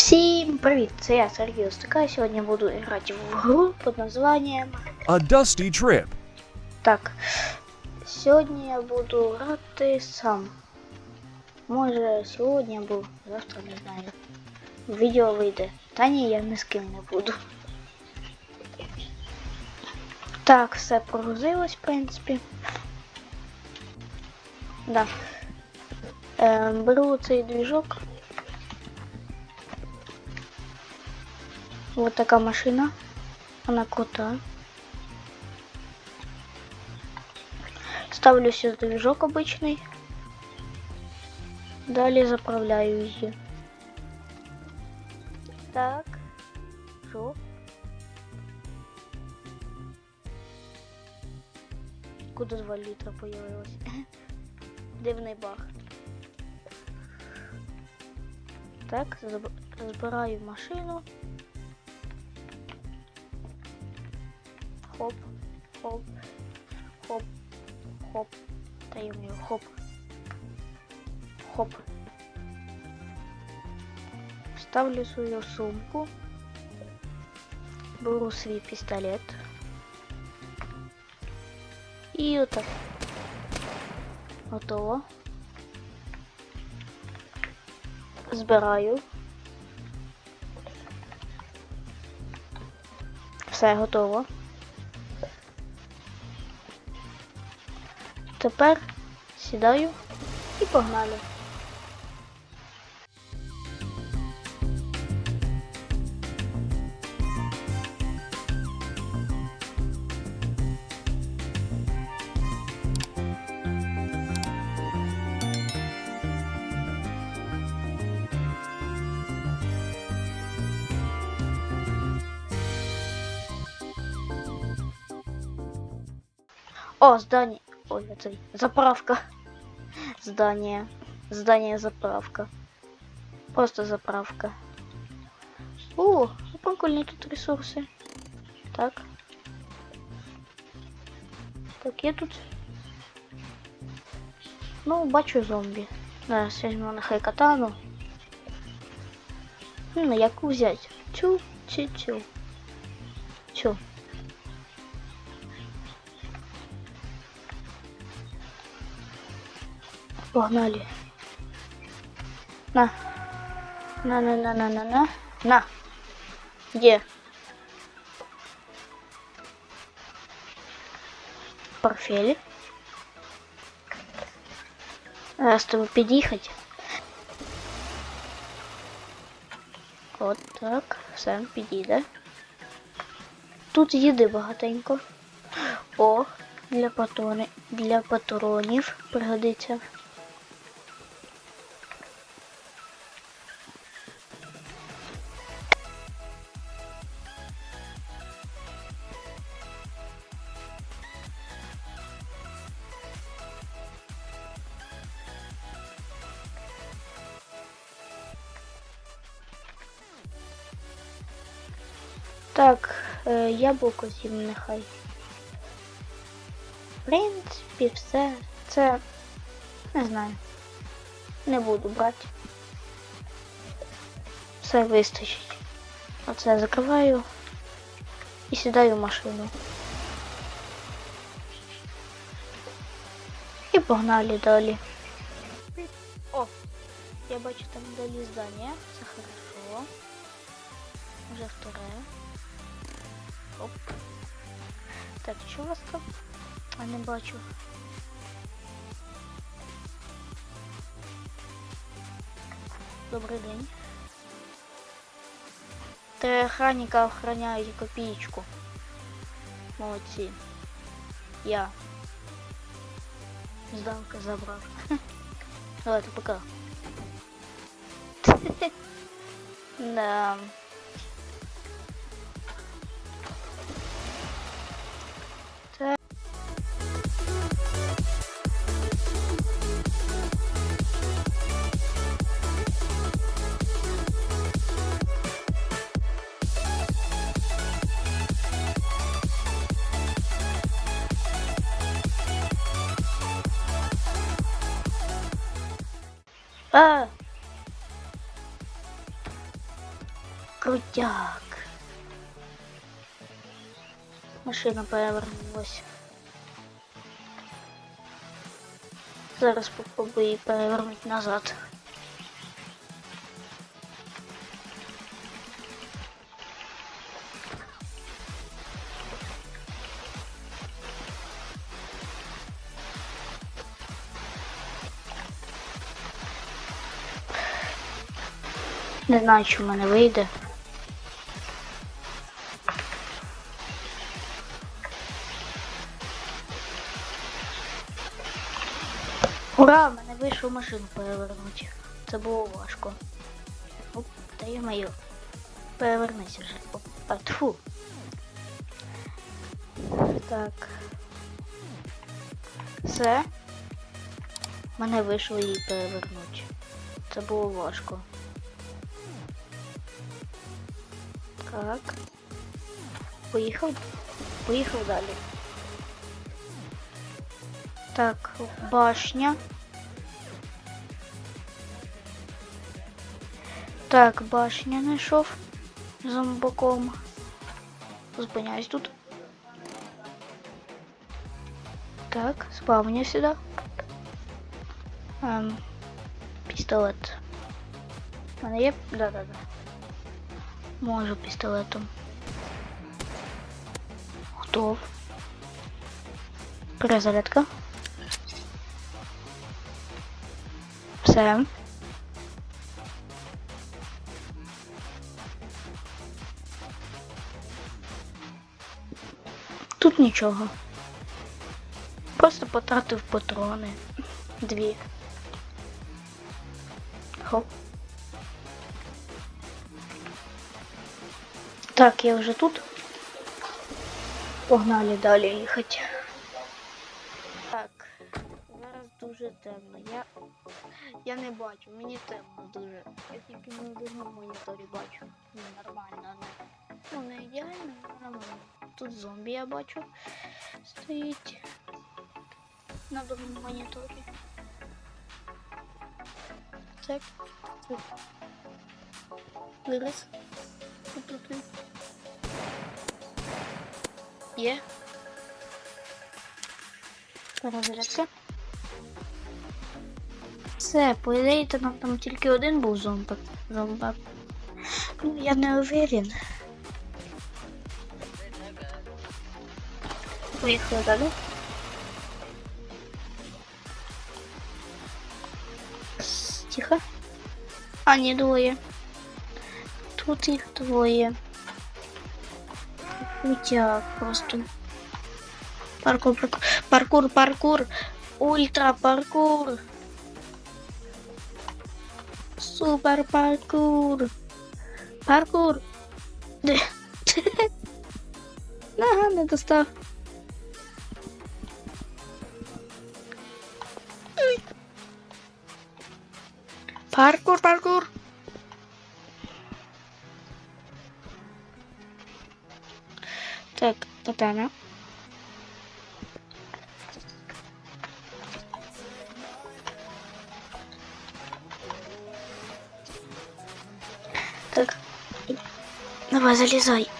Всім привіт! Це я Сергій Остака. Сьогодні буду грати в гру під названням. A dusty trip. Так. Сьогодні я буду грати сам. Може сьогодні або завтра не знаю. Відео вийде. Та ні, я ні з ким не буду. Так, все прогрузилось, в принципі. Да. Е, беру цей двіжок. Вот такая машина. Она крутая. Ставлю сюда движок обычный. Далее заправляю ее. Так. Что? Куда 2 литра появилось? Дивний баг. Так, заб- збираю машину. Хоп, хоп, хоп, хоп. Та й хоп. Хоп. Ставлю свою сумку. Беру свій пістолет. І отак. Готово. Збираю. Все готово. Тепер сідаю і погнали. О, здание. Ой, это заправка. Здание. Здание заправка. Просто заправка. О, прикольные тут ресурсы. Так. Так, я тут. Ну, бачу зомбі. Зараз візьму нехай катану. Ну, яку взять? Цю чи цю? Погнали. На. На, на. Где? Портфелі. Зараз треба під'їхати. От так. Все, підійде. Тут їди багатенько. О, для патрони, для патронів пригодиться. Так, е, яблуко з'їм нехай. В принципі, все. Це не знаю. Не буду брати. Все вистачить. Оце закриваю і сідаю в машину. І погнали далі. О, я бачу там далі здання. Це хорошо. Вже вторе. Оп. Так, що у вас там? А не бачу. Добрий день. Три охранника охраняють копієчку. Молодці. Я. Здалка забрав. Давайте пока. Да. А! Крутяк. Машина перевернулась. Зараз попробую її перевернути назад. Не знаю, чи в мене вийде. Ура! в мене вийшло машину перевернути. Це було важко. Оп, та я маю. Перевернися вже. Опа, тьфу. Так. Все. Мене вийшло її перевернути. Це було важко. Так. Поїхав. Поїхав далі. Так, башня. Так, башня знайшов зомбаком. Зупиняюсь тут. Так, спавню сюди. Ем, пістолет. У мене є? Да-да-да. Можу пістолетом. Готов. Перезарядка. Все. Тут нічого. Просто потратив патрони. Дві. Хоп. Так, я вже тут. Погнали далі їхати. Так, зараз дуже темно. Я, я не бачу, мені темно дуже. Я тільки на другому моніторі бачу. Ну, нормально, не. Ну, не ідеально, нормально. Тут зомбі я бачу. Стоїть на другому моніторі. Так. Вираз. Є. Перезарядка. Все, по ідеї, то нам там тільки один був зомбак. Зомбак. Ну, я не уверен. Поїхали далі. Тихо. А, не двоє. Тут їх двоє. Крутяк просто. Паркур, паркур, паркур, паркур. Ультра паркур. Супер паркур. Паркур. Ага, не достав. Паркур, паркур. Так, Татана. Так. Давай, залізай.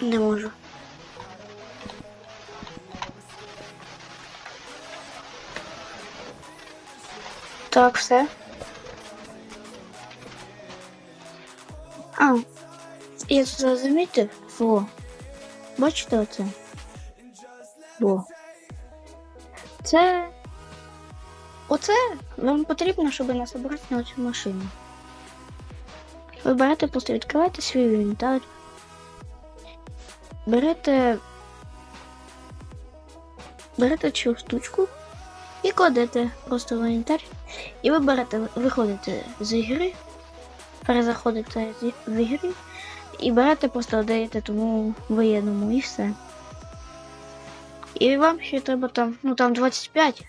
Не можу. Так, все. А, я тут замітив. Во. Бачите оце? Во. Це. Оце вам потрібно, щоб нас обрати на цю машину. Ви берете, просто відкриваєте свій інвентар. Берете. Берете цю штучку і кладете просто в інвентар. І ви берете, виходите з ігри, перезаходите в ігри і берете, просто даєте тому воєнному і все. І вам ще треба там, ну там 25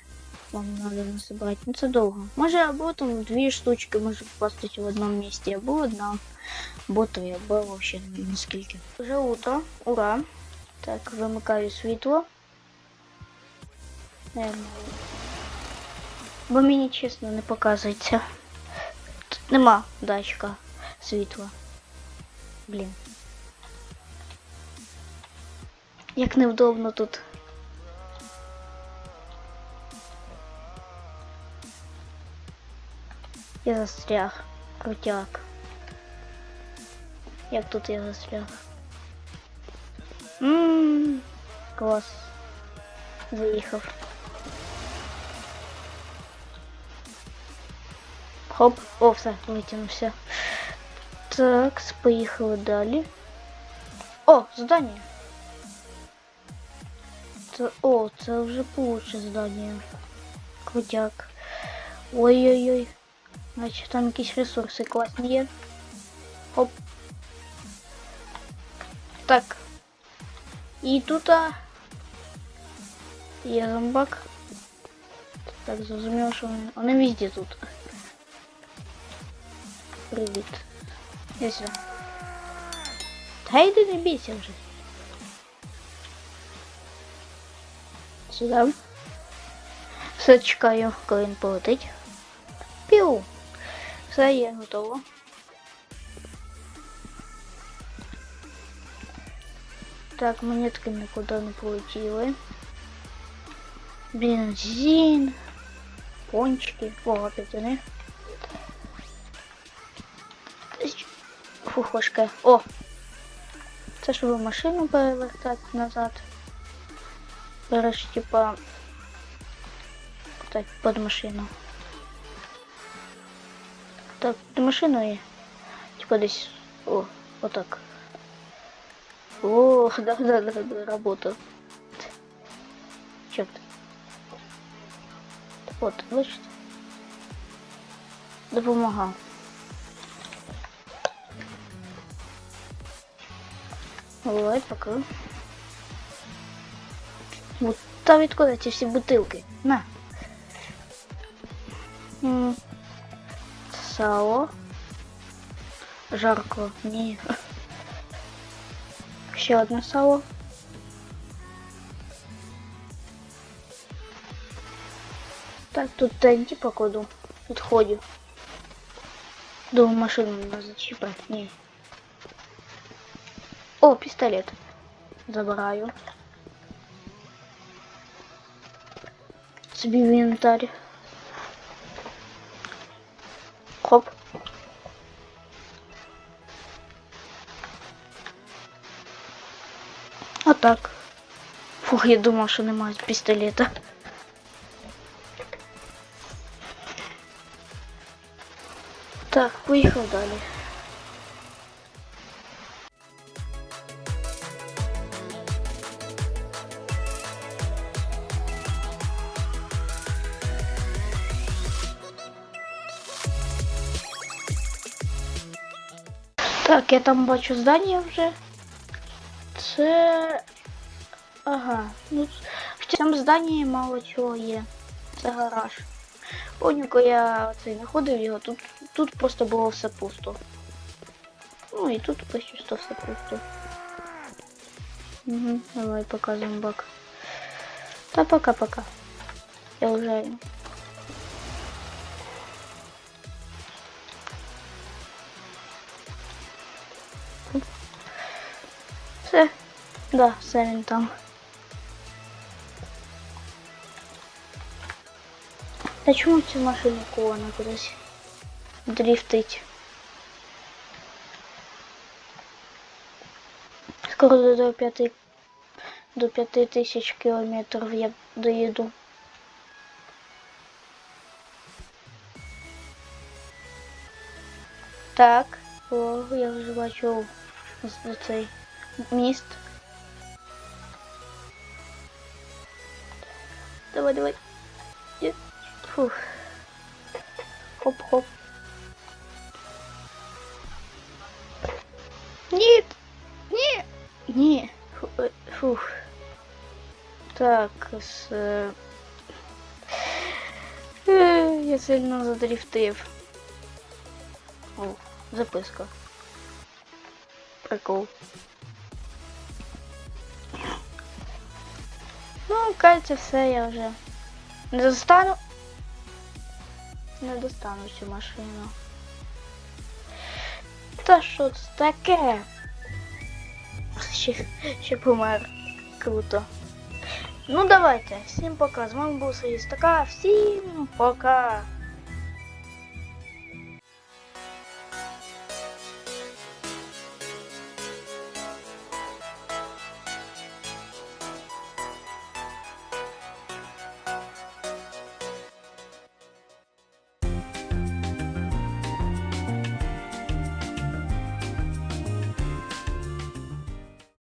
вам треба насобрати, ну це довго. Може або там дві штучки може попасти в одному місці, або одна, або три, або взагалі не скільки. Вже утро, ура. Так, вимикаю світло. Бо мені чесно не показується. Тут нема датчика світла. Блін. Як невдобно тут. Я застряг. Крутяк. Як тут я застряг? Ммм, клас. Заїхав. Хоп, о, все, витягнувся. Так, поїхали далі. О, задання. Це, о, це вже получше задання. Крутяк. Ой-ой-ой. Значить там якісь ресурси класні є. Хоп. Так. І тут а... є зомбак. Так, зрозуміло, що вони, вони везде тут. Привіт. Я сюди. Та йди не бійся вже. Сюди. Все чекаю, коли він полетить. Піу. Все є готово. Так, монетки нікуди не полетіли. Бензин. Пончики. О, опять вони. Фухошка. О! Це щоб машину перевертати назад. Береш, типа. Так, під машину. Так, під машиною. Типа десь. О, отак. О, да, да, да, да, работа. Черт. Вот, бачите? Допомагав. Ой, пока. Вот там відкуда ці всі бутилки. На. М, Сало. Жарко. Ні. Ще одне сало. Так, тут тенті покладу. Відходів. Думаю, машину не зачіпати. Ні. О, пістолет. Забираю. Собі в інвентарі. Хоп. А так. Фух, я думав, що немає пістолета. Так, поїхав далі. Так, я там бачу здання вже. Це. Ага. Ну, в цьому зданні мало чого є. Це гараж. Коли я цей знаходив його, тут, тут просто було все пусто. Ну і тут почти що все пусто. Угу, давай показуємо бак. Та пока-пока. Я вже. Да, все він там. Та чому цю машину колона кудись дрифтить? Скоро до, до п'яти до п'яти тисяч кілометрів я доїду. Так, о, я вже бачу з- цей міст. Давай, давай. Є. Фух. Хоп-хоп. Ні! Ні! Ні. Фу- е, Фух. Так, з... е, е, Я сильно задрифтив. О, записка. Прикол. Кажется, все, я вже не достану. Не достану цю машину. Та що це таке? Ще, ще помер. Круто. Ну давайте, всім пока. З вами був Сергій Стака. Всім пока.